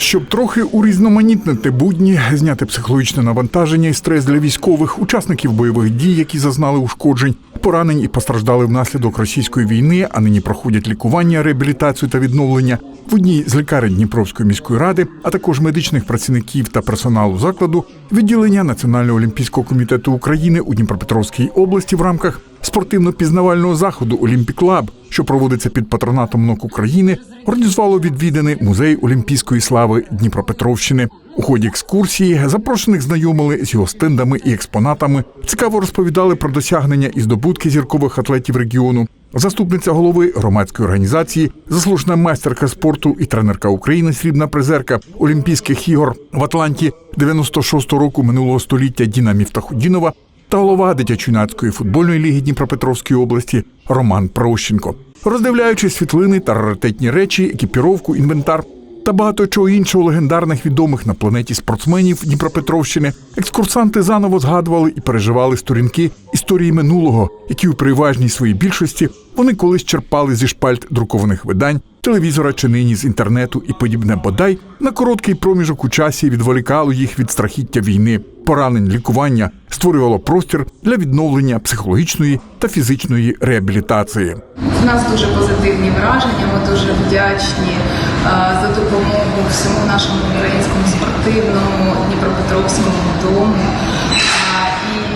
Щоб трохи урізноманітнити будні, зняти психологічне навантаження і стрес для військових, учасників бойових дій, які зазнали ушкоджень, поранень і постраждали внаслідок російської війни, а нині проходять лікування, реабілітацію та відновлення. В одній з лікарень Дніпровської міської ради, а також медичних працівників та персоналу закладу, відділення Національного олімпійського комітету України у Дніпропетровській області в рамках спортивно-пізнавального заходу Олімпік Лаб, що проводиться під патронатом НОК України, організувало відвіданий музей Олімпійської слави Дніпропетровщини. У ході екскурсії запрошених знайомили з його стендами і експонатами. Цікаво розповідали про досягнення і здобутки зіркових атлетів регіону. Заступниця голови громадської організації, заслужена майстерка спорту і тренерка України, срібна призерка Олімпійських ігор в Атланті 96-го року минулого століття Діна Міфтахудінова та голова дитячо-юнацької футбольної ліги Дніпропетровської області Роман Прощенко. Роздивляючи світлини та раритетні речі, екіпіровку, інвентар та багато чого іншого легендарних відомих на планеті спортсменів Дніпропетровщини, екскурсанти заново згадували і переживали сторінки історії минулого, які у переважній своїй більшості вони колись черпали зі шпальт друкованих видань, телевізора чи нині з інтернету і подібне бодай на короткий проміжок у часі відволікало їх від страхіття війни, поранень, лікування, створювало простір для відновлення психологічної та фізичної реабілітації. У нас дуже позитивні враження. Ми дуже вдячні е, за допомогу всьому нашому українському спортивному Дніпропетровському дому.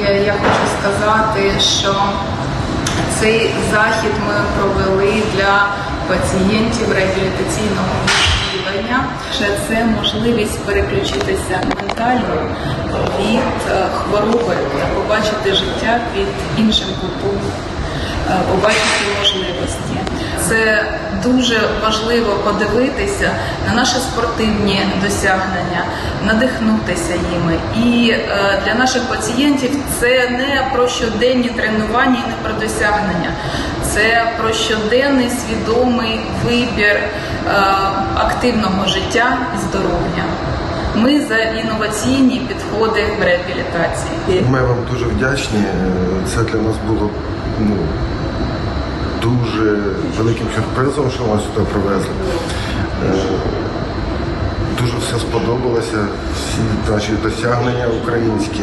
Е, І я хочу сказати, що цей захід ми провели для пацієнтів реабілітаційного Ще Це можливість переключитися ментально від е, хвороби та побачити життя під іншим кутом е, побачити можливості. Це дуже важливо подивитися на наші спортивні досягнення, надихнутися ними. І е, для наших пацієнтів це не про щоденні тренування і не про досягнення. Це про щоденний свідомий вибір е, активного життя і здоров'я. Ми за інноваційні підходи в реабілітації. Ми вам дуже вдячні. Це для нас було ну, дуже великим сюрпризом, що вас сюди привезли. Е, Дуже все сподобалося, всі наші досягнення українські.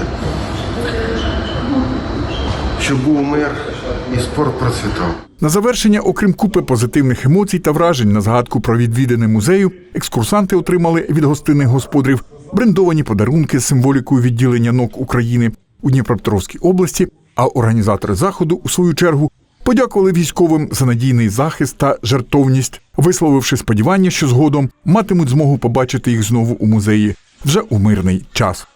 Щоб був мир і спорт процвітав. На завершення, окрім купи позитивних емоцій та вражень на згадку про відвідини музею, екскурсанти отримали від гостинних господарів брендовані подарунки з символікою відділення НОК України у Дніпропетровській області. А організатори заходу, у свою чергу, подякували військовим за надійний захист та жертовність, висловивши сподівання, що згодом матимуть змогу побачити їх знову у музеї вже у мирний час.